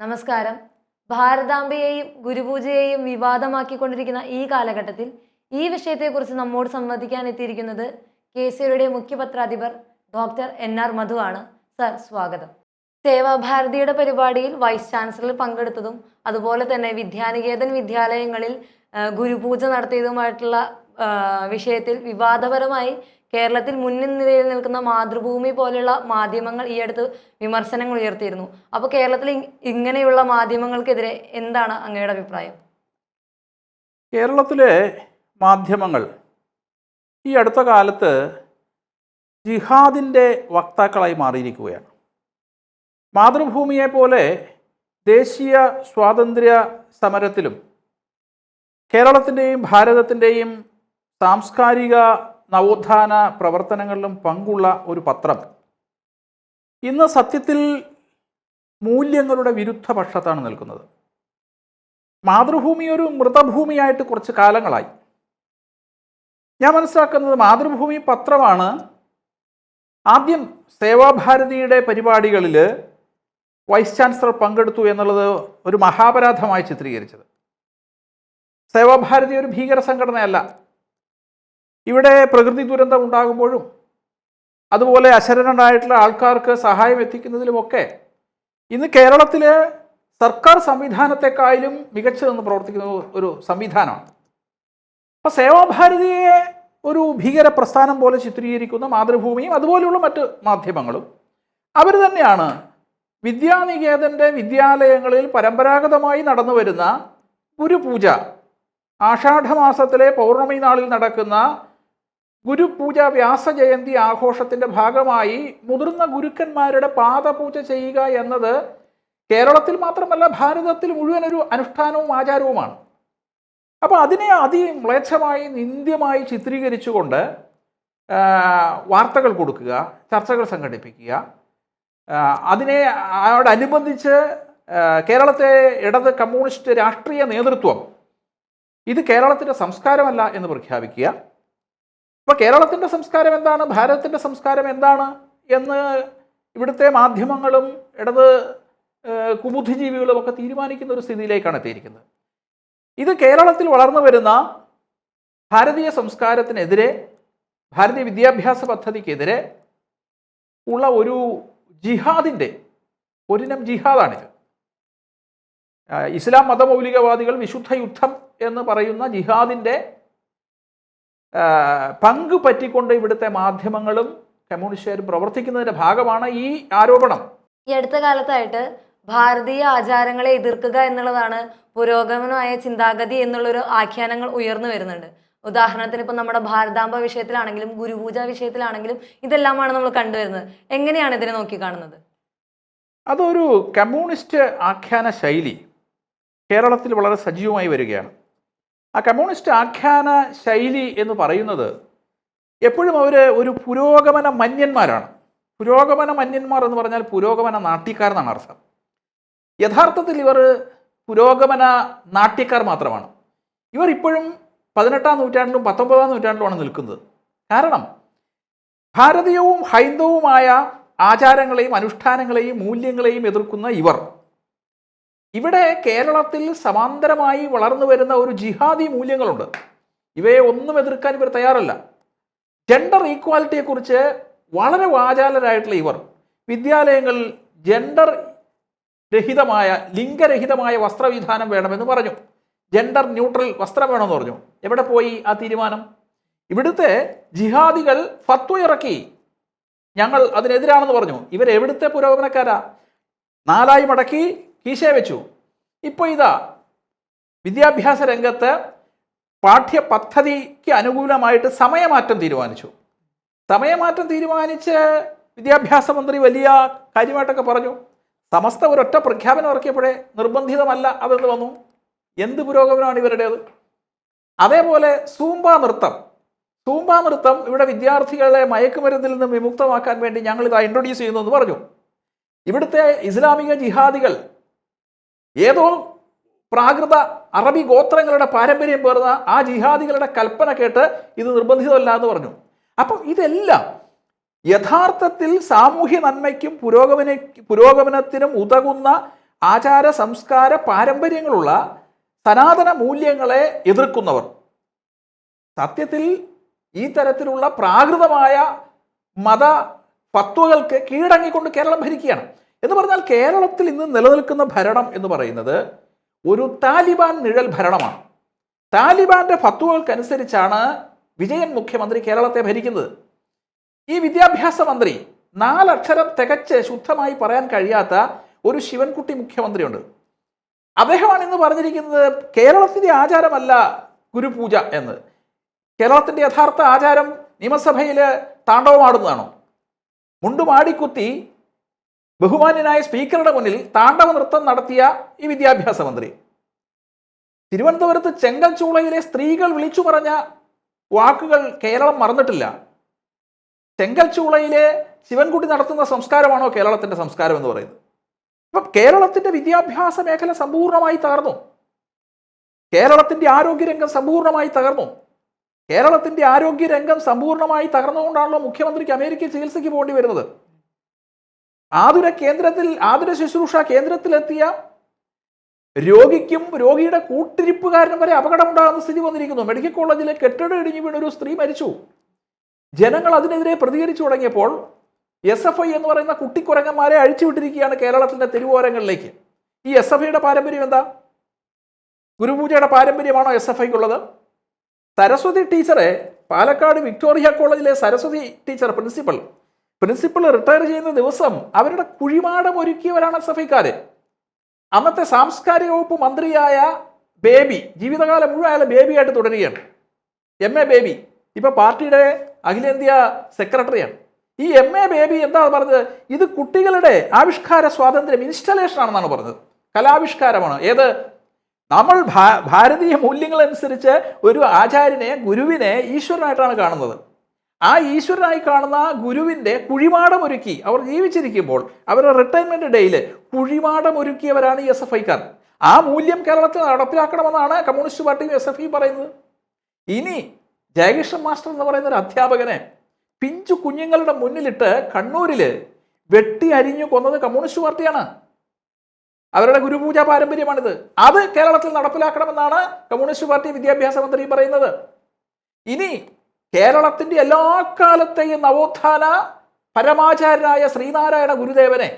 നമസ്കാരം. ഭാരതാംബയെയും ഗുരുപൂജയെയും വിവാദമാക്കിക്കൊണ്ടിരിക്കുന്ന ഈ കാലഘട്ടത്തിൽ ഈ വിഷയത്തെക്കുറിച്ച് നമ്മോട് സംവദിക്കാൻ എത്തിയിരിക്കുന്നത് കെ സിയുടെ മുഖ്യപത്രാധിപർ ഡോക്ടർ എൻ ആർ മധു ആണ്. സർ സ്വാഗതം. സേവാഭാരതിയുടെ പരിപാടിയിൽ വൈസ് ചാൻസലർ പങ്കെടുത്തതും അതുപോലെ തന്നെ വിദ്യാനികേതൻ വിദ്യാലയങ്ങളിൽ ഗുരുപൂജ നടത്തിയതുമായിട്ടുള്ള വിഷയത്തിൽ വിവാദപരമായി കേരളത്തിൽ മുന്നിൽ നിരയിൽ നിൽക്കുന്ന മാതൃഭൂമി പോലെയുള്ള മാധ്യമങ്ങൾ ഈ അടുത്ത് വിമർശനങ്ങൾ ഉയർത്തിയിരുന്നു. അപ്പോൾ കേരളത്തിൽ ഇങ്ങനെയുള്ള മാധ്യമങ്ങൾക്കെതിരെ എന്താണ് അങ്ങയുടെ അഭിപ്രായം? കേരളത്തിലെ മാധ്യമങ്ങൾ ഈ അടുത്ത കാലത്ത് ജിഹാദിന്റെ വക്താക്കളായി മാറിയിരിക്കുകയാണ്. മാതൃഭൂമിയെ പോലെ ദേശീയ സ്വാതന്ത്ര്യ സമരത്തിലും കേരളത്തിന്റെയും ഭാരതത്തിന്റെയും സാംസ്കാരിക നവോത്ഥാന പ്രവർത്തനങ്ങളിലും പങ്കുള്ള ഒരു പത്രം. ഇന്ന് സത്യത്തിൽ മൂല്യങ്ങളുടെ വിരുദ്ധ പക്ഷത്താണ് നിൽക്കുന്നത്. മാതൃഭൂമി ഒരു മൃതഭൂമിയായിട്ട് കുറച്ച് കാലങ്ങളായി. ഞാൻ മനസ്സിലാക്കുന്നത് മാതൃഭൂമി പത്രമാണ് ആദ്യം സേവാഭാരതിയുടെ പരിപാടികളിൽ വൈസ് ചാൻസലർ പങ്കെടുത്തു എന്നുള്ളത് ഒരു മഹാപരാധമായി ചിത്രീകരിച്ചത്. സേവാഭാരതി ഒരു ഭീകര സംഘടനയല്ല. ഇവിടെ പ്രകൃതി ദുരന്തം ഉണ്ടാകുമ്പോഴും അതുപോലെ അശരണനായിട്ടുള്ള ആൾക്കാർക്ക് സഹായം എത്തിക്കുന്നതിലുമൊക്കെ ഇന്ന് കേരളത്തിലെ സർക്കാർ സംവിധാനത്തെക്കാളും മികച്ചു നിന്ന് പ്രവർത്തിക്കുന്ന ഒരു സംവിധാനമാണ്. അപ്പോൾ സേവാഭാരതിയെ ഒരു ഭീകര പ്രസ്ഥാനം പോലെ ചിത്രീകരിക്കുന്ന മാതൃഭൂമിയും അതുപോലെയുള്ള മറ്റ് മാധ്യമങ്ങളും അവർ തന്നെയാണ് വിദ്യാനികേതന്റെ വിദ്യാലയങ്ങളിൽ പരമ്പരാഗതമായി നടന്നു വരുന്ന ഗുരുപൂജ ആഷാഢമാസത്തിലെ പൗർണമി നാളിൽ നടക്കുന്ന ഗുരുപൂജ വ്യാസജയന്തി ആഘോഷത്തിന്റെ ഭാഗമായി മുതിർന്ന ഗുരുക്കന്മാരുടെ പാദപൂജ ചെയ്യുക എന്നത് കേരളത്തിൽ മാത്രമല്ല ഭാരതത്തിൽ മുഴുവൻ ഒരു അനുഷ്ഠാനവും ആചാരവുമാണ്. അപ്പോൾ അതിനെ അതിമ്ലേച്ഛമായി നിന്ദ്യമായി ചിത്രീകരിച്ചുകൊണ്ട് വാർത്തകൾ കൊടുക്കുക ചർച്ചകൾ സംഘടിപ്പിക്കുക. അതിനെ അതോടനുബന്ധിച്ച് കേരളത്തെ ഇടത് കമ്മ്യൂണിസ്റ്റ് രാഷ്ട്രീയ നേതൃത്വം ഇത് കേരളത്തിന്റെ സംസ്കാരമല്ല എന്ന് പ്രഖ്യാപിക്കുക. അപ്പോൾ കേരളത്തിന്റെ സംസ്കാരം എന്താണ്? ഭാരതത്തിന്റെ സംസ്കാരം എന്താണ്? എന്ന് ഇവിടുത്തെ മാധ്യമങ്ങളും ഇടത് കുബുദ്ധിജീവികളും ഒക്കെ തീരുമാനിക്കുന്ന ഒരു സ്ഥിതിയിലേക്കാണ് എത്തിയിരിക്കുന്നത്. ഇത് കേരളത്തിൽ വളർന്നു വരുന്ന ഭാരതീയ സംസ്കാരത്തിനെതിരെ ഭാരതീയ വിദ്യാഭ്യാസ പദ്ധതിക്കെതിരെ ഉള്ള ഒരു ജിഹാദിന്റെ ഒരിനം ജിഹാദാണിത്. ഇസ്ലാം മതമൗലികവാദികൾ വിശുദ്ധ യുദ്ധം എന്ന് പറയുന്ന ജിഹാദിന്റെ പങ്ക് പറ്റിക്കൊണ്ട് ഇവിടുത്തെ മാധ്യമങ്ങളും കമ്മ്യൂണിസ്റ്റുകാരും പ്രവർത്തിക്കുന്നതിന്റെ ഭാഗമാണ് ഈ ആരോപണം. ഈ അടുത്ത കാലത്തായിട്ട് ഭാരതീയ ആചാരങ്ങളെ എതിർക്കുക എന്നുള്ളതാണ് പുരോഗമനമായ ചിന്താഗതി എന്നുള്ളൊരു ആഖ്യാനങ്ങൾ ഉയർന്നു വരുന്നുണ്ട്. ഉദാഹരണത്തിന് ഇപ്പം നമ്മുടെ ഭാരതാംബ വിഷയത്തിലാണെങ്കിലും ഗുരുപൂജ വിഷയത്തിലാണെങ്കിലും ഇതെല്ലാമാണ് നമ്മൾ കണ്ടുവരുന്നത്. എങ്ങനെയാണ് ഇതിനെ നോക്കിക്കാണുന്നത്? അതൊരു കമ്മ്യൂണിസ്റ്റ് ആഖ്യാന ശൈലി കേരളത്തിൽ വളരെ സജീവമായി വരികയാണ്. ആ കമ്മ്യൂണിസ്റ്റ് ആഖ്യാന ശൈലി എന്ന് പറയുന്നത് എപ്പോഴും അവർ ഒരു പുരോഗമന മന്യന്മാരാണ്. പുരോഗമന മന്യന്മാർ എന്ന് പറഞ്ഞാൽ പുരോഗമന നാട്യക്കാരെന്നാണ് അർത്ഥം യഥാർത്ഥത്തിൽ ഇവർ പുരോഗമന നാട്യക്കാർ മാത്രമാണ്. ഇവർ ഇപ്പോഴും പതിനെട്ടാം നൂറ്റാണ്ടിലും പത്തൊമ്പതാം നൂറ്റാണ്ടിലുമാണ് നിൽക്കുന്നത്. കാരണം ഭാരതീയവും ഹൈന്ദവുമായ ആചാരങ്ങളെയും അനുഷ്ഠാനങ്ങളെയും മൂല്യങ്ങളെയും എതിർക്കുന്ന ഇവർ. ഇവിടെ കേരളത്തിൽ സമാന്തരമായി വളർന്നു വരുന്ന ഒരു ജിഹാദി മൂല്യങ്ങളുണ്ട്. ഇവയെ ഒന്നും എതിർക്കാൻ ഇവർ തയ്യാറല്ല. ജെൻഡർ ഈക്വാലിറ്റിയെക്കുറിച്ച് വളരെ വാചാലരായിട്ടുള്ള ഇവർ. വിദ്യാലയങ്ങളിൽ ജെൻഡർ രഹിതമായ ലിംഗരഹിതമായ വസ്ത്രവിധാനം വേണമെന്ന് പറഞ്ഞു. ജെൻഡർ ന്യൂട്രൽ വസ്ത്രം വേണമെന്ന് പറഞ്ഞു. എവിടെ പോയി ആ തീരുമാനം? ഇവിടുത്തെ ജിഹാദികൾ ഫത്വ ഇറക്കി. ഞങ്ങൾ അതിനെതിരാണെന്ന് പറഞ്ഞു. ഇവരെവിടുത്തെ പുരോഗമനക്കാരാ? നാലായി മടക്കി കീശയെ വെച്ചു. ഇപ്പോൾ ഇതാ വിദ്യാഭ്യാസ രംഗത്ത് പാഠ്യപദ്ധതിക്ക് അനുകൂലമായിട്ട് സമയമാറ്റം തീരുമാനിച്ചു. സമയമാറ്റം തീരുമാനിച്ച് വിദ്യാഭ്യാസ മന്ത്രി വലിയ കാര്യമായിട്ടൊക്കെ പറഞ്ഞു. സമസ്ത ഒരൊറ്റ പ്രഖ്യാപനം ഇറക്കിയപ്പോഴേ നിർബന്ധിതമല്ല അതെന്ന് വന്നു. എന്ത് പുരോഗമനമാണ് ഇവരുടേത്? അതേപോലെ സൂമ്പ നൃത്തം. സൂമ്പ നൃത്തം ഇവിടെ വിദ്യാർത്ഥികളെ മയക്കുമരുന്നിൽ നിന്ന് വിമുക്തമാക്കാൻ വേണ്ടി ഞങ്ങൾ ഇത് ഇൻട്രൊഡ്യൂസ് ചെയ്യുന്നു എന്ന് പറഞ്ഞു. ഇവിടുത്തെ ഇസ്ലാമിക ജിഹാദികൾ ഏതോ പ്രാകൃത അറബി ഗോത്രങ്ങളുടെ പാരമ്പര്യം പേർന്ന ആ ജിഹാദികളുടെ കൽപ്പന കേട്ട് ഇത് നിർബന്ധിതമല്ല എന്ന് പറഞ്ഞു. അപ്പം ഇതെല്ലാം യഥാർത്ഥത്തിൽ സാമൂഹ്യ നന്മയ്ക്കും പുരോഗമന പുരോഗമനത്തിനും ഉതകുന്ന ആചാര സംസ്കാര പാരമ്പര്യങ്ങളുള്ള സനാതന മൂല്യങ്ങളെ എതിർക്കുന്നവർ. സത്യത്തിൽ ഈ തരത്തിലുള്ള പ്രാകൃതമായ മത ഫത്വകൾക്ക് കീഴടങ്ങിക്കൊണ്ട് കേരളം ഭരിക്കുകയാണ്. എന്ന് പറഞ്ഞാൽ കേരളത്തിൽ ഇന്ന് നിലനിൽക്കുന്ന ഭരണം എന്ന് പറയുന്നത് ഒരു താലിബാൻ നിഴൽ ഭരണമാണ്. താലിബാന്റെ ഫത്വകൾക്കനുസരിച്ചാണ് വിജയൻ മുഖ്യമന്ത്രി കേരളത്തെ ഭരിക്കുന്നത്. ഈ വിദ്യാഭ്യാസ മന്ത്രി നാലക്ഷരം തികച്ച് ശുദ്ധമായി പറയാൻ കഴിയാത്ത ഒരു ശിവൻകുട്ടി മുഖ്യമന്ത്രിയുണ്ട്. അദ്ദേഹമാണ് ഇന്ന് പറഞ്ഞിരിക്കുന്നത് കേരളത്തിന്റെ ആചാരമല്ല ഗുരുപൂജ എന്ന്. കേരളത്തിന്റെ യഥാർത്ഥ ആചാരം നിയമസഭയിൽ താണ്ഡവമാടുന്നതാണോ? മുണ്ടുമാടിക്കുത്തി ബഹുമാന്യനായ സ്പീക്കറുടെ മുന്നിൽ താണ്ഡവ നൃത്തം നടത്തിയ ഈ വിദ്യാഭ്യാസ മന്ത്രി. തിരുവനന്തപുരത്ത് ചെങ്കൽച്ചൂളയിലെ സ്ത്രീകൾ വിളിച്ചു പറഞ്ഞ വാക്കുകൾ കേരളം മറന്നിട്ടില്ല. ചെങ്കൽച്ചൂളയിലെ ശിവൻകുട്ടി നടത്തുന്ന സംസ്കാരമാണോ കേരളത്തിന്റെ സംസ്കാരം എന്ന് പറയുന്നത്? അപ്പം കേരളത്തിന്റെ വിദ്യാഭ്യാസ മേഖല സമ്പൂർണമായി തകർന്നു. കേരളത്തിന്റെ ആരോഗ്യരംഗം സമ്പൂർണമായി തകർന്നു. കേരളത്തിന്റെ ആരോഗ്യരംഗം സമ്പൂർണമായി തകർന്നുകൊണ്ടാണല്ലോ മുഖ്യമന്ത്രിക്ക് അമേരിക്കയിൽ ചികിത്സയ്ക്ക് പോകേണ്ടി വരുന്നത്. ആതുര കേന്ദ്രത്തിൽ ആതുര ശുശ്രൂഷ കേന്ദ്രത്തിലെത്തിയ രോഗിക്കും രോഗിയുടെ കൂട്ടിരിപ്പുകാരനും വരെ അപകടമുണ്ടാകുന്ന സ്ഥിതി വന്നിരിക്കുന്നു. മെഡിക്കൽ കോളേജിലെ കെട്ടിടം ഇടിഞ്ഞു വീണ ഒരു സ്ത്രീ മരിച്ചു. ജനങ്ങൾ അതിനെതിരെ പ്രതികരിച്ചു തുടങ്ങിയപ്പോൾ എസ് എഫ് ഐ എന്ന് പറയുന്ന കുട്ടിക്കുരങ്ങന്മാരെ അഴിച്ചുവിട്ടിരിക്കുകയാണ് കേരളത്തിന്റെ തെരുവോരങ്ങളിലേക്ക്. ഈ എസ് എഫ് ഐയുടെ പാരമ്പര്യം എന്താ? ഗുരുപൂജയുടെ പാരമ്പര്യമാണോ എസ് എഫ് ഐക്കുള്ളത്? സരസ്വതി ടീച്ചറെ പാലക്കാട് വിക്ടോറിയ കോളേജിലെ Saraswathi teacher principal principal retire ചെയ്യുന്ന ദിവസം അവരുടെ കുഴിമാടം ഒരുക്കിയവരാണ് ഐക്കാര് അന്നത്തെ സാംസ്കാരിക വകുപ്പ് മന്ത്രിയായ ബേബി ജീവിതകാലം മുഴുവൻ അയാൾ ബേബിയായിട്ട് തുടരുകയാണ്. എം എ ബേബി ഇപ്പൊ പാർട്ടിയുടെ അഖിലേന്ത്യാ സെക്രട്ടറിയാണ്. ഈ എം എ ബേബി എന്താ പറഞ്ഞത്? ഇത് കുട്ടികളുടെ ആവിഷ്കാര സ്വാതന്ത്ര്യം ഇൻസ്റ്റലേഷൻ ആണെന്നാണ് പറഞ്ഞത്. കലാവിഷ്കാരമാണ്. ഏത്? നമ്മൾ ഭാരതീയ മൂല്യങ്ങളനുസരിച്ച് ഒരു ആചാര്യനെ ഗുരുവിനെ ഈശ്വരനായിട്ടാണ് കാണുന്നത്. ആ ഈശ്വരനായി കാണുന്ന ഗുരുവിന്റെ കുഴിമാടമൊരുക്കി അവർ ജീവിച്ചിരിക്കുമ്പോൾ അവരുടെ റിട്ടയർമെന്റ് ഡേയിൽ കുഴിമാടമൊരുക്കിയവരാണ് എസ് എഫ് ഐക്കാർ. ആ മൂല്യം കേരളത്തിൽ നടപ്പിലാക്കണമെന്നാണ് കമ്മ്യൂണിസ്റ്റ് പാർട്ടിയും എസ് എഫ് ഐ പറയുന്നത്. ഇനി ജയകൃഷ്ണൻ മാസ്റ്റർ എന്ന് പറയുന്ന ഒരു അധ്യാപകനെ പിഞ്ചു കുഞ്ഞുങ്ങളുടെ മുന്നിലിട്ട് കണ്ണൂരിൽ വെട്ടി അരിഞ്ഞു കൊന്നത് കമ്മ്യൂണിസ്റ്റ് പാർട്ടിയാണ്. അവരുടെ ഗുരുപൂജാ പാരമ്പര്യമാണിത്. അത് കേരളത്തിൽ നടപ്പിലാക്കണമെന്നാണ് കമ്മ്യൂണിസ്റ്റ് പാർട്ടി വിദ്യാഭ്യാസ മന്ത്രി പറയുന്നത്. ഇനി കേരളത്തിന്റെ എല്ലാ കാലത്തെയും നവോത്ഥാന പരമാചാര്യനായ ശ്രീനാരായണ ഗുരുദേവനെ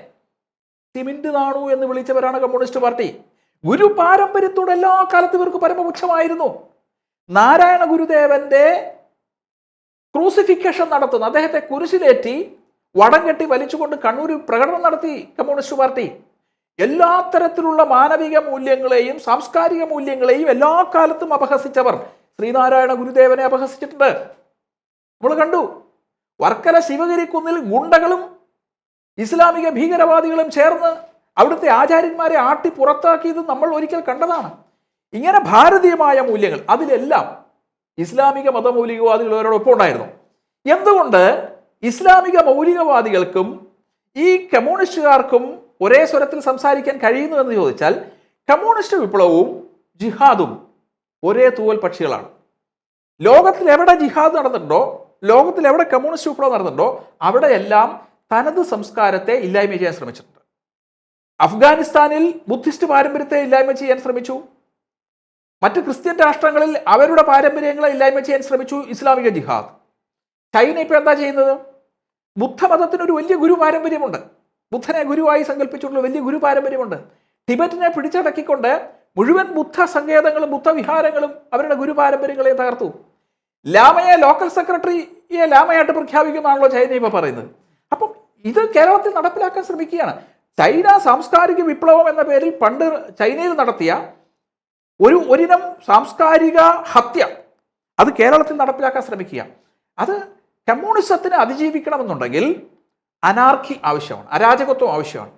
സിമിന്റ് നാണു എന്ന് വിളിച്ചവരാണ് കമ്മ്യൂണിസ്റ്റ് പാർട്ടി. ഗുരു പാരമ്പര്യത്തോടെ എല്ലാ കാലത്തും ഇവർക്ക് പരമപക്ഷമായിരുന്നു നാരായണ ഗുരുദേവന്റെ ക്രൂസിഫിക്കേഷൻ നടത്തുന്നു അദ്ദേഹത്തെ കുരിശിലേറ്റി വടം കെട്ടി വലിച്ചുകൊണ്ട് കണ്ണൂരിൽ പ്രകടനം നടത്തി കമ്മ്യൂണിസ്റ്റ് പാർട്ടി. എല്ലാ തരത്തിലുള്ള മാനവിക മൂല്യങ്ങളെയും സാംസ്കാരിക മൂല്യങ്ങളെയും എല്ലാ കാലത്തും അപഹസിച്ചവർ ശ്രീനാരായണ ഗുരുദേവനെ അപഹസിച്ചിട്ടുണ്ട്. നമ്മൾ കണ്ടു. വർക്കല ശിവഗിരി കുന്നിൽ ഗുണ്ടകളും ഇസ്ലാമിക ഭീകരവാദികളും ചേർന്ന് അവിടുത്തെ ആചാര്യന്മാരെ ആട്ടി പുറത്താക്കിയത് നമ്മൾ ഒരിക്കൽ കണ്ടതാണ്. ഇങ്ങനെ ഭാരതീയമായ മൂല്യങ്ങൾ അതിലെല്ലാം ഇസ്ലാമിക മതമൗലികവാദികൾ അവരോടൊപ്പം ഉണ്ടായിരുന്നു. എന്തുകൊണ്ട് ഇസ്ലാമിക മൗലികവാദികൾക്കും ഈ കമ്മ്യൂണിസ്റ്റുകാർക്കും ഒരേ സ്വരത്തിൽ സംസാരിക്കാൻ കഴിയുന്നു എന്ന് ചോദിച്ചാൽ കമ്മ്യൂണിസ്റ്റ് വിപ്ലവവും ജിഹാദും ഒരേ തൂവൽ പക്ഷികളാണ്. ലോകത്തിൽ എവിടെ ജിഹാദ് നടന്നിട്ടുണ്ടോ ലോകത്തിൽ എവിടെ കമ്മ്യൂണിസ്റ്റ് വിപ്ലവം നടന്നിട്ടുണ്ടോ അവിടെയെല്ലാം തനത് സംസ്കാരത്തെ ഇല്ലായ്മ ചെയ്യാൻ ശ്രമിച്ചിട്ടുണ്ട്. അഫ്ഗാനിസ്ഥാനിൽ ബുദ്ധിസ്റ്റ് പാരമ്പര്യത്തെ ഇല്ലായ്മ ചെയ്യാൻ ശ്രമിച്ചു. മറ്റ് ക്രിസ്ത്യൻ രാഷ്ട്രങ്ങളിൽ അവരുടെ പാരമ്പര്യങ്ങളെ ഇല്ലായ്മ ചെയ്യാൻ ശ്രമിച്ചു ഇസ്ലാമിക ജിഹാദ്. ചൈന ഇപ്പൊ എന്താ ചെയ്യുന്നത്? ബുദ്ധമതത്തിന് ഒരു വലിയ ഗുരു പാരമ്പര്യമുണ്ട്. ബുദ്ധനെ ഗുരുവായി സങ്കല്പിച്ചിട്ടുള്ള വലിയ ഗുരു പാരമ്പര്യമുണ്ട്. ടിബറ്റിനെ പിടിച്ചടക്കിക്കൊണ്ട് മുഴുവൻ ബുദ്ധ സങ്കേതങ്ങളും ബുദ്ധവിഹാരങ്ങളും അവരുടെ ഗുരു പാരമ്പര്യങ്ങളെ തകർത്തു. ലാമയെ ലോക്കൽ സെക്രട്ടറിയെ ലാമയായിട്ട് പ്രഖ്യാപിക്കുന്നതാണല്ലോ ചൈന ഇപ്പൊ പറയുന്നത്. അപ്പം ഇത് കേരളത്തിൽ നടപ്പിലാക്കാൻ ശ്രമിക്കുകയാണ്. ചൈന സാംസ്കാരിക വിപ്ലവം എന്ന പേരിൽ പണ്ട് ചൈനയിൽ നടത്തിയ ഒരു ഒരിനം സാംസ്കാരിക ഹത്യ അത് കേരളത്തിൽ നടപ്പിലാക്കാൻ ശ്രമിക്കുക അത് കമ്മ്യൂണിസത്തിന് അതിജീവിക്കണമെന്നുണ്ടെങ്കിൽ അനാർക്കി ആവശ്യമാണ് അരാജകത്വം ആവശ്യമാണ്.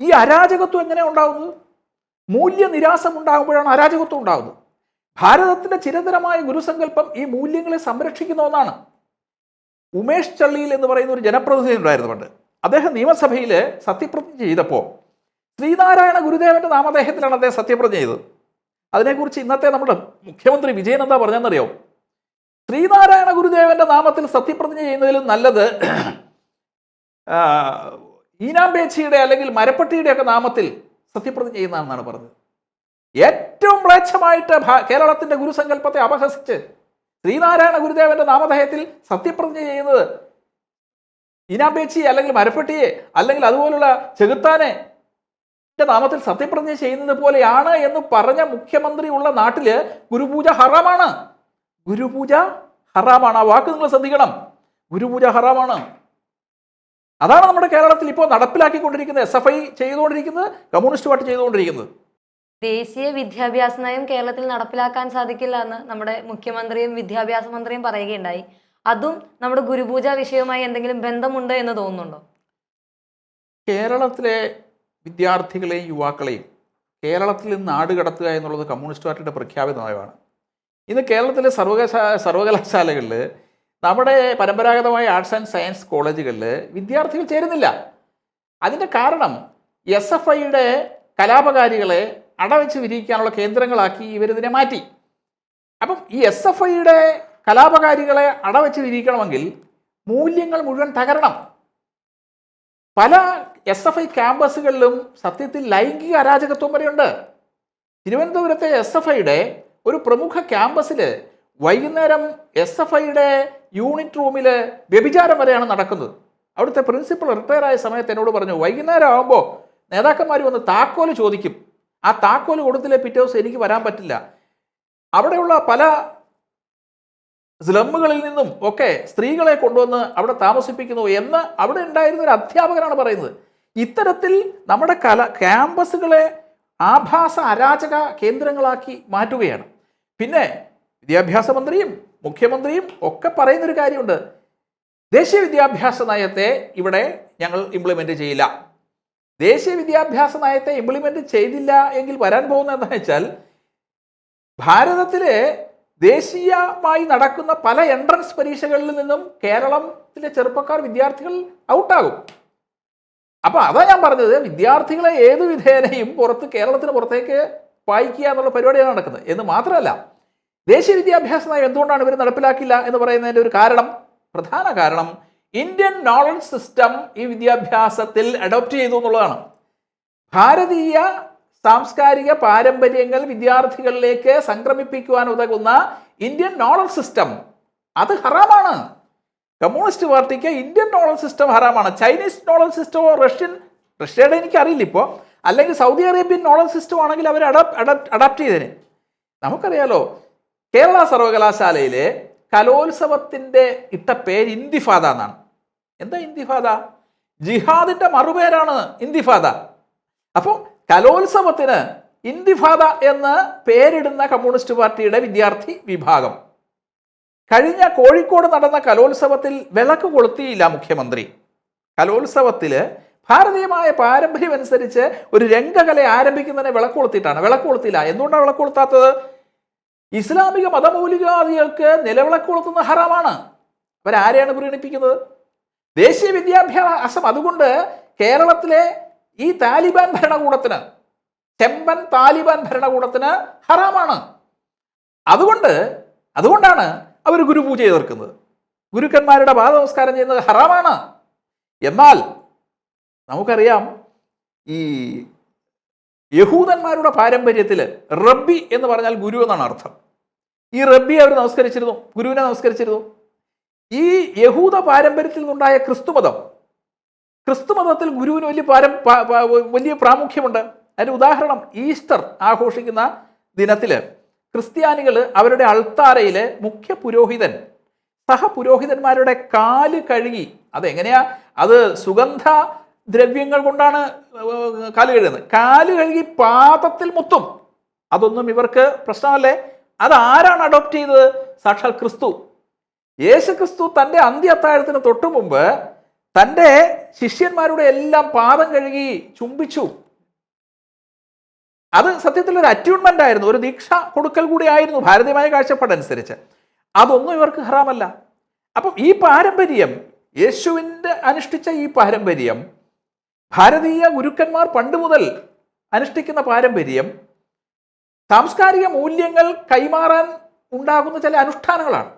ഈ അരാജകത്വം എങ്ങനെ ഉണ്ടാകുന്നത് മൂല്യനിരാസം ഉണ്ടാകുമ്പോഴാണ് അരാജകത്വം ഉണ്ടാകുന്നത് ഭാരതത്തിന്റെ ചിരന്തരമായ ഗുരുസങ്കല്പം ഈ മൂല്യങ്ങളെ സംരക്ഷിക്കുന്ന ഒന്നാണ്. ഉമേഷ് ചള്ളിയിൽ എന്ന് പറയുന്ന ഒരു ജനപ്രതിനിധി ഉണ്ടായിരുന്നു പണ്ട്. അദ്ദേഹം നിയമസഭയിൽ സത്യപ്രതിജ്ഞ ചെയ്തപ്പോൾ ശ്രീനാരായണ ഗുരുദേവന്റെ നാമധേയത്തിലാണ് അദ്ദേഹം സത്യപ്രതിജ്ഞ ചെയ്തത്. അതിനെക്കുറിച്ച് ഇന്നത്തെ നമ്മുടെ മുഖ്യമന്ത്രി വിജയൻ എന്താ പറഞ്ഞെന്നറിയോ ശ്രീനാരായണ ഗുരുദേവന്റെ നാമത്തിൽ സത്യപ്രതിജ്ഞ ചെയ്യുന്നതിലും നല്ലത് ഈനാംബേച്ചിയുടെ അല്ലെങ്കിൽ മരപ്പട്ടിയുടെ ഒക്കെ നാമത്തിൽ സത്യപ്രതിജ്ഞ ചെയ്യുന്നതാണെന്നാണ് പറഞ്ഞത്. ഏറ്റവും മ്ലേച്ഛമായിട്ട് കേരളത്തിന്റെ ഗുരുസങ്കല്പത്തെ അപഹസിച്ച് ശ്രീനാരായണ ഗുരുദേവന്റെ നാമധേയത്തിൽ സത്യപ്രതിജ്ഞ ചെയ്യുന്നത് ഇനാബേച്ചി അല്ലെങ്കിൽ മരപ്പെട്ടിയെ അല്ലെങ്കിൽ അതുപോലുള്ള ചെകുത്താനെ നാമത്തിൽ സത്യപ്രതിജ്ഞ ചെയ്യുന്നത് പോലെയാണ് എന്ന് പറഞ്ഞ മുഖ്യമന്ത്രി ഉള്ള നാട്ടിൽ ഗുരുപൂജ ഹറാമാണ്. ഗുരുപൂജ ഹറാമാണ്. ആ വാക്ക് നിങ്ങൾ ശ്രദ്ധിക്കണം. ഗുരുപൂജ ഹറാമാണ്. അതാണ് നമ്മുടെ കേരളത്തിൽ ഇപ്പോൾ നടപ്പിലാക്കിക്കൊണ്ടിരിക്കുന്നത്. എസ് എഫ് ഐ ചെയ്തുകൊണ്ടിരിക്കുന്നത്. കമ്മ്യൂണിസ്റ്റ് പാർട്ടി ചെയ്തുകൊണ്ടിരിക്കുന്നത്. ദേശീയ വിദ്യാഭ്യാസ നയം കേരളത്തിൽ നടപ്പിലാക്കാൻ സാധിക്കില്ല എന്ന് നമ്മുടെ മുഖ്യമന്ത്രിയും വിദ്യാഭ്യാസ മന്ത്രിയും പറയുകയുണ്ടായി. അതും നമ്മുടെ ഗുരുപൂജ വിഷയവുമായി എന്തെങ്കിലും ബന്ധമുണ്ട് എന്ന് തോന്നുന്നുണ്ടോ? കേരളത്തിലെ വിദ്യാർത്ഥികളെയും യുവാക്കളെയും കേരളത്തിൽ നിന്ന് നാട് കടത്തുക എന്നുള്ളത് കമ്മ്യൂണിസ്റ്റ് പാർട്ടിയുടെ പ്രഖ്യാപിത നയമാണ്. ഇന്ന് കേരളത്തിലെ സർവകലാശാല സർവകലാശാലകളിൽ നമ്മുടെ പരമ്പരാഗതമായ ആർട്സ് ആൻഡ് സയൻസ് കോളേജുകളിൽ വിദ്യാർത്ഥികൾ ചേരുന്നില്ല. അതിന്റെ കാരണം എസ് എഫ് ഐയുടെ കലാപകാരികളെ അടവെച്ച് വിരിയിക്കാനുള്ള കേന്ദ്രങ്ങളാക്കി ഇവരിതിനെ മാറ്റി. അപ്പം ഈ എസ് എഫ് ഐയുടെ കലാപകാരികളെ അടവെച്ച് വിരിയിക്കണമെങ്കിൽ മൂല്യങ്ങൾ മുഴുവൻ തകരണം. പല എസ് എഫ് ഐ ക്യാമ്പസുകളിലും സത്യത്തിൽ ലൈംഗിക അരാജകത്വം വരെയുണ്ട്. തിരുവനന്തപുരത്തെ എസ് എഫ് ഐയുടെ ഒരു പ്രമുഖ ക്യാമ്പസിൽ വൈകുന്നേരം എസ് എഫ് ഐയുടെ യൂണിറ്റ് റൂമിൽ വ്യഭിചാരം വരെയാണ് നടക്കുന്നത്. അവിടുത്തെ പ്രിൻസിപ്പൾ റിട്ടയർ ആയ സമയത്ത് എന്നോട് പറഞ്ഞു വൈകുന്നേരം ആകുമ്പോൾ നേതാക്കന്മാർ വന്ന് താക്കോൽ ചോദിക്കും. ആ താക്കോൽ കൊടുത്തില്ലേ പിറ്റേ ദിവസം എനിക്ക് വരാൻ പറ്റില്ല. അവിടെയുള്ള പല സ്ലമ്മുകളിൽ നിന്നും ഒക്കെ സ്ത്രീകളെ കൊണ്ടുവന്ന് അവിടെ താമസിപ്പിക്കുന്നു എന്ന് അവിടെ ഉണ്ടായിരുന്ന ഒരു അധ്യാപകനാണ് പറയുന്നത്. ഇത്തരത്തിൽ നമ്മുടെ കല ക്യാമ്പസുകളെ ആഭാസ അരാചക കേന്ദ്രങ്ങളാക്കി മാറ്റുകയാണ്. പിന്നെ വിദ്യാഭ്യാസ മന്ത്രിയും മുഖ്യമന്ത്രിയും ഒക്കെ പറയുന്നൊരു കാര്യമുണ്ട്. ദേശീയ വിദ്യാഭ്യാസ നയത്തെ ഇവിടെ ഞങ്ങൾ ഇംപ്ലിമെന്റ് ചെയ്യില്ല. ദേശീയ വിദ്യാഭ്യാസ നയത്തെ ഇംപ്ലിമെന്റ് ചെയ്തില്ല എങ്കിൽ വരാൻ പോകുന്ന എന്താണെന്ന് വെച്ചാൽ ഭാരതത്തിലെ ദേശീയമായി നടക്കുന്ന പല എൻട്രൻസ് പരീക്ഷകളിൽ നിന്നും കേരളത്തിലെ ചെറുപ്പക്കാർ വിദ്യാർത്ഥികൾ ഔട്ടാകും. അപ്പൊ അതാ ഞാൻ പറഞ്ഞത് വിദ്യാർത്ഥികളെ ഏത് വിധേനയും പുറത്ത് കേരളത്തിന് പുറത്തേക്ക് വായിക്കുക എന്നുള്ള പരിപാടിയാണ് നടക്കുന്നത്. എന്ന് മാത്രമല്ല ദേശീയ വിദ്യാഭ്യാസ നയം എന്തുകൊണ്ടാണ് ഇവർ നടപ്പിലാക്കില്ല എന്ന് പറയുന്നതിന്റെ ഒരു കാരണം പ്രധാന കാരണം ഇന്ത്യൻ നോളജ് സിസ്റ്റം ഈ വിദ്യാഭ്യാസത്തിൽ അഡോപ്റ്റ് ചെയ്തു എന്നുള്ളതാണ്. ഭാരതീയ സാംസ്കാരിക പാരമ്പര്യങ്ങൾ വിദ്യാർത്ഥികളിലേക്ക് സംക്രമിപ്പിക്കുവാൻ ഉതകുന്ന ഇന്ത്യൻ നോളജ് സിസ്റ്റം അത് ഹറാമാണ്. കമ്മ്യൂണിസ്റ്റ് പാർട്ടിക്ക് ഇന്ത്യൻ നോളജ് സിസ്റ്റം ഹറാമാണ്. ചൈനീസ് നോളജ് സിസ്റ്റമോ റഷ്യൻ റഷ്യയുടെ എനിക്ക് അറിയില്ല ഇപ്പോൾ അല്ലെങ്കിൽ സൗദി അറേബ്യൻ നോളജ് സിസ്റ്റം ആണെങ്കിൽ അവർ അഡാപ്റ്റ് ചെയ്തേനെ. നമുക്കറിയാലോ കേരള സർവകലാശാലയിലെ കലോത്സവത്തിന്റെ ഇട്ട പേര് ഇന്തിഫാദ എന്നാണ്. എന്താ ഇന്തിഫാദ? ജിഹാദിന്റെ മറുപേരാണ് ഇന്തിഫാദ. അപ്പോൾ കലോത്സവത്തിന് ഇന്തിഫാദ എന്ന് പേരിടുന്ന കമ്മ്യൂണിസ്റ്റ് പാർട്ടിയുടെ വിദ്യാർത്ഥി വിഭാഗം. കഴിഞ്ഞ കോഴിക്കോട് നടന്ന കലോത്സവത്തിൽ വിളക്ക് കൊളുത്തിയില്ല മുഖ്യമന്ത്രി. കലോത്സവത്തിൽ ഭാരതീയമായ പാരമ്പര്യം അനുസരിച്ച് ഒരു രംഗകല ആരംഭിക്കുന്നതിനെ വിളക്ക് കൊളുത്തിയിട്ടാണ്. വിളക്ക് കൊളുത്തിയില്ല. എന്തുകൊണ്ടാണ് വിളക്ക് കൊളുത്താത്തത്? ഇസ്ലാമിക മതമൗലികവാദികൾക്ക് നിലവിളക്ക് കൊളുത്തുന്ന ഹറാമാണ്. അവരാരെയാണ് പ്രീണിപ്പിക്കുന്നത് ദേശീയ വിദ്യാഭ്യാസം അതുകൊണ്ട് കേരളത്തിലെ ഈ താലിബാൻ ഭരണകൂടത്തിന് ചെമ്പൻ താലിബാൻ ഭരണകൂടത്തിന് ഹറാമാണ്. അതുകൊണ്ട് അതുകൊണ്ടാണ് അവർ ഗുരുപൂജ എതിർക്കുന്നത്. ഗുരുക്കന്മാരുടെ പാദനമസ്കാരം ചെയ്യുന്നത് ഹറാമാണ്. എന്നാൽ നമുക്കറിയാം ഈ യഹൂദന്മാരുടെ പാരമ്പര്യത്തിൽ റബ്ബി എന്ന് പറഞ്ഞാൽ ഗുരു എന്നാണ് അർത്ഥം. ഈ റബ്ബി അവർ നമസ്കരിച്ചിരുന്നു. ഗുരുവിനെ നമസ്കരിച്ചിരുന്നു. ഈ യഹൂദ പാരമ്പര്യത്തിൽ നിന്നുണ്ടായ ക്രിസ്തുമതം. ക്രിസ്തുമതത്തിൽ ഗുരുവിന് വലിയ പാരം വലിയ പ്രാമുഖ്യമുണ്ട്. അതിന് ഉദാഹരണം ഈസ്റ്റർ ആഘോഷിക്കുന്ന ദിനത്തിൽ ക്രിസ്ത്യാനികൾ അവരുടെ അൾത്താരയിലെ മുഖ്യ പുരോഹിതൻ സഹപുരോഹിതന്മാരുടെ കാൽ കഴുകി. അതെങ്ങനെയാ? അത് സുഗന്ധ ദ്രവ്യങ്ങൾ കൊണ്ടാണ് കാൽ കഴുകുന്നത്. കാൽ കഴുകി പാദത്തിൽ മുത്തും. അതൊന്നും ഇവർക്ക് പ്രശ്നമല്ലേ? അത് ആരാണ് അഡോപ്റ്റ് ചെയ്തത്? സാക്ഷാൽ ക്രിസ്തു. യേശു ക്രിസ്തു തന്റെ അന്ത്യ അത്താഴത്തിന് തൊട്ടു മുമ്പ് തന്റെ ശിഷ്യന്മാരുടെ എല്ലാം പാദം കഴുകി ചുംബിച്ചു. അത് സത്യത്തിൽ ഒരു അറ്റ്യൂൺമെന്റ് ആയിരുന്നു ഒരു ദീക്ഷ കൊടുക്കൽ കൂടി ആയിരുന്നു ഭാരതീയമായ കാഴ്ചപ്പാടനുസരിച്ച് അതൊന്നും ഇവർക്ക് ഹറാമല്ല. അപ്പം ഈ പാരമ്പര്യം യേശുവിന്റെ അനുഷ്ഠിച്ച ഈ പാരമ്പര്യം ഭാരതീയ ഗുരുക്കന്മാർ പണ്ട് മുതൽ അനുഷ്ഠിക്കുന്ന പാരമ്പര്യം സാംസ്കാരിക മൂല്യങ്ങൾ കൈമാറാൻ ഉണ്ടാകുന്ന ചില അനുഷ്ഠാനങ്ങളാണ്.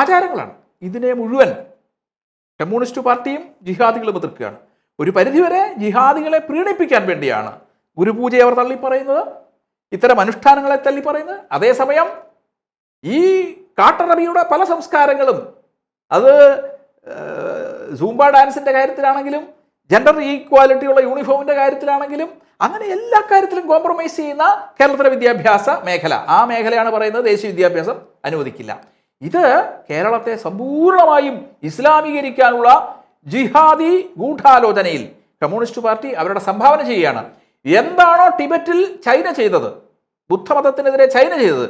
ആചാരങ്ങളാണ്. ഇതിനെ മുഴുവൻ കമ്മ്യൂണിസ്റ്റ് പാർട്ടിയും ജിഹാദികളും എതിർക്കുകയാണ്. ഒരു പരിധിവരെ ജിഹാദികളെ പ്രീണിപ്പിക്കാൻ വേണ്ടിയാണ് ഗുരുപൂജയെ അവർ തള്ളിപ്പറയുന്നത്. ഇത്തരം അനുഷ്ഠാനങ്ങളെ തള്ളിപ്പറയുന്നത്. അതേസമയം ഈ കാട്ടറബിയുടെ പല സംസ്കാരങ്ങളും അത് സൂംബ ഡാൻസിന്റെ കാര്യത്തിലാണെങ്കിലും ജെൻഡർ ഈക്വാലിറ്റിയുള്ള യൂണിഫോമിന്റെ കാര്യത്തിലാണെങ്കിലും അങ്ങനെ എല്ലാ കാര്യത്തിലും കോംപ്രമൈസ് ചെയ്യുന്ന കേരളത്തിലെ വിദ്യാഭ്യാസ മേഖല. ആ മേഖലയാണ് പറയുന്നത് ദേശീയ വിദ്യാഭ്യാസം അനുവദിക്കില്ല. ഇത് കേരളത്തെ സമ്പൂർണമായും ഇസ്ലാമീകരിക്കാനുള്ള ജിഹാദി ഗൂഢാലോചനയിൽ കമ്മ്യൂണിസ്റ്റ് പാർട്ടി അവരുടെ സംഭാവന ചെയ്യുകയാണ്. എന്താണോ ടിബറ്റിൽ ചൈന ചെയ്തത്? ബുദ്ധമതത്തിനെതിരെ ചൈന ചെയ്തത്?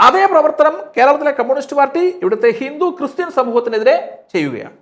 അതേ പ്രവർത്തനം കേരളത്തിലെ കമ്മ്യൂണിസ്റ്റ് പാർട്ടി ഇവിടുത്തെ ഹിന്ദു ക്രിസ്ത്യൻ സമൂഹത്തിനെതിരെ ചെയ്യുകയാണ്.